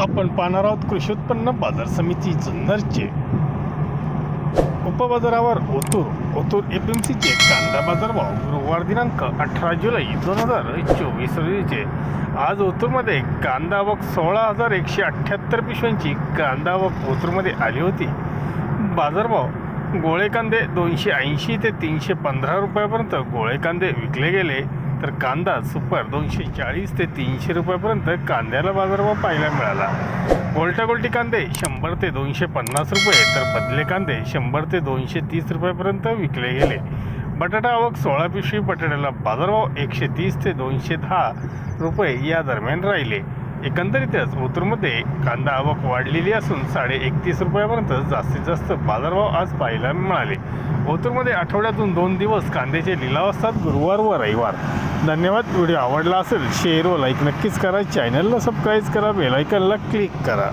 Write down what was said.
आपण पाहणार आहोत कृषी उत्पन्न बाजार समिती जुन्नरचे. उपबाजारावर ओतूर ओतूर एफ एम सीचे कांदा बाजारभाव गुरुवार दिनांक अठरा जुलै दोन हजार चोवीस रोजीचे. आज ओतूरमध्ये कांदा आवक सोळा हजार एकशे अठ्ठ्याहत्तर पिशव्यांची कांदा आवक ओतूरमध्ये आली होती. बाजारभाव गोळे कांदे दोनशे ऐंशी ते तीनशे पंधरा रुपयापर्यंत गोळे कांदे विकले गेले. तर कांदा सुपर दोनशे चाळीस ते तीनशे रुपयापर्यंत कांद्याला बाजारभाव पाहायला मिळाला. गोलटा गोलटी कांदे शंभर ते दोनशे पन्नास रुपये तर बदले कांदे शंभर ते दोनशे तीस रुपयापर्यंत विकले गेले. बटाटा आवक सोळा पिशवी बटाट्याला बाजारभाव एकशे तीस ते दोनशे दहा रुपये या दरम्यान राहिले. एकंदरीतच ओतूरमध्ये कांदा आवक वाढलेली असून साडे एकतीस रुपयापर्यंत जास्तीत जास्त बाजारभाव आज पाहायला मिळाले. ओतूरमध्ये आठवड्यातून दोन दिवस कांद्याचे लिलाव असतात गुरुवार व रविवार. धन्यवाद. व्हिडिओ आवडला असेल शेअर व लाईक नक्कीच करा. चॅनलला सबस्क्राईब करा बेलायकनला क्लिक करा.